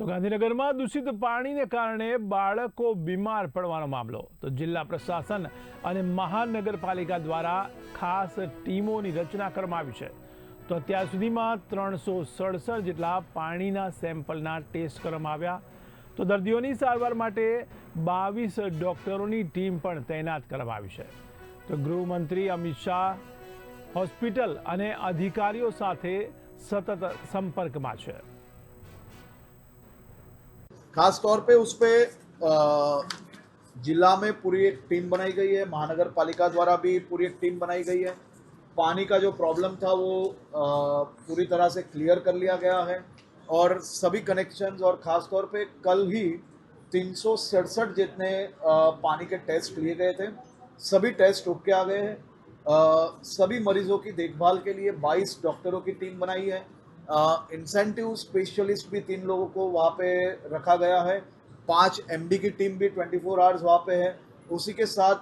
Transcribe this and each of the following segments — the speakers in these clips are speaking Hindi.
તો ગાંધીનગરમાં દૂષિત પાણીને કારણે બાળકો બીમાર પડવાનો મામલો. તો જિલ્લા પ્રશાસન અને મહાનગરપાલિકા દ્વારા ખાસ ટીમોની રચના કરવામાં આવી છે. તો અત્યાર સુધીમાં ત્રણસો સડસઠ જેટલા પાણીના સેમ્પલના ટેસ્ટ કરવામાં આવ્યા. તો દર્દીઓની સારવાર માટે બાવીસ ડોક્ટરોની ટીમ પણ તૈનાત કરવામાં આવી છે. તો ગૃહમંત્રી અમિત શાહ, હોસ્પિટલ અને અધિકારીઓ સાથે સતત સંપર્કમાં છે. खास तौर पे उस पर जिला में पूरी एक टीम बनाई गई है महानगर पालिका द्वारा भी पूरी एक टीम बनाई गई है। पानी का जो प्रॉब्लम था वो पूरी तरह से क्लियर कर लिया गया है। और सभी कनेक्शंस और ख़ास तौर पे कल ही तीन सौ सड़सठ जितने पानी के टेस्ट लिए गए थे, सभी टेस्ट रुक के आ गए हैं। सभी मरीजों की देखभाल के लिए 22 डॉक्टरों की टीम बनाई है। इंसेंटिव स्पेशलिस्ट भी तीन लोगों को वहाँ पे रखा गया है। पाँच एमडी की टीम भी 24 फोर आवर्स वहाँ पे है। उसी के साथ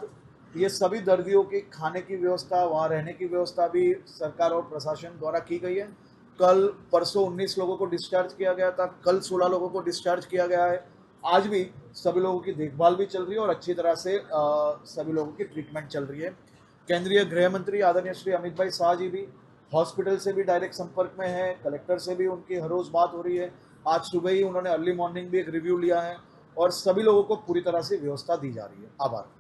ये सभी दर्दियों की खाने की व्यवस्था वहाँ रहने की व्यवस्था भी सरकार और प्रशासन द्वारा की गई है। कल परसों 19 लोगों को डिस्चार्ज किया गया था। कल 16 लोगों को डिस्चार्ज किया गया है। आज भी सभी लोगों की देखभाल भी चल रही है और अच्छी तरह से अ, सभी लोगों की ट्रीटमेंट चल रही है। केंद्रीय गृह मंत्री आदरणीय श्री अमित भाई शाह जी भी हॉस्पिटल से भी डायरेक्ट संपर्क में है, कलेक्टर से भी उनकी हर रोज बात हो रही है। आज सुबह ही उन्होंने अर्ली मॉर्निंग भी एक रिव्यू लिया है और सभी लोगों को पूरी तरह से व्यवस्था दी जा रही है। आभार।